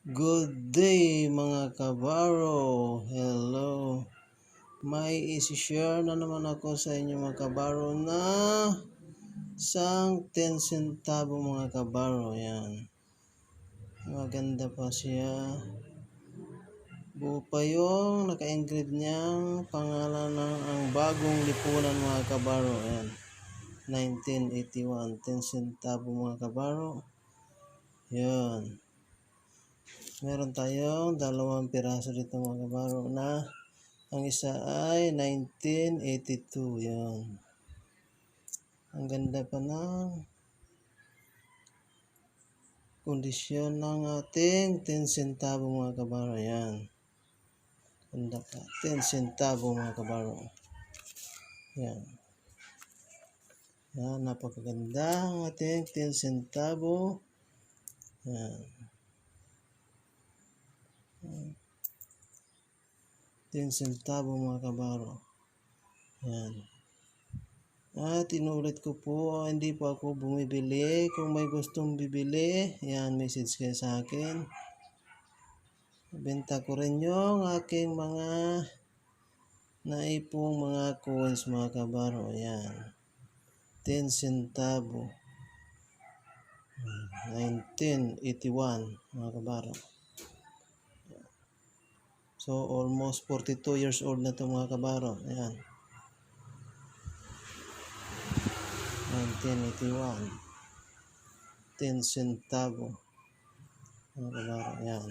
Good day mga kabaro. Hello. May isi-share na naman ako sa inyo mga kabaro na sang 10 centavo mga kabaro. Yan. Maganda pa siya. Buo pa yung naka-engrave niyang pangalan ng ang bagong lipunan mga kabaro. Yan. 1981. 10 centavo mga kabaro. Yan. Meron tayong dalawang piraso dito mga kabaro na ang isa ay 1982. Yan. Ang ganda pa ng kondisyon ng ating 10 centavo mga kabaro. Yan. Ganda pa. 10 centavo mga kabaro. Yan. Yan. Napakaganda ang ating 10 centavo. Yan. 10 centavo mga kabaro. Yan. At inulit ko po, hindi po ako bumibili. Kung may gustong bibili, yan, message kayo sa akin. Benta ko rin yung aking mga naipong mga coins mga kabaro. Yan. 10 centavo. 1981 mga kabaro. So, almost 42 years old na to mga kabaro. Ayan. 1981. 10 centavo. Mga kabaro. Ayan.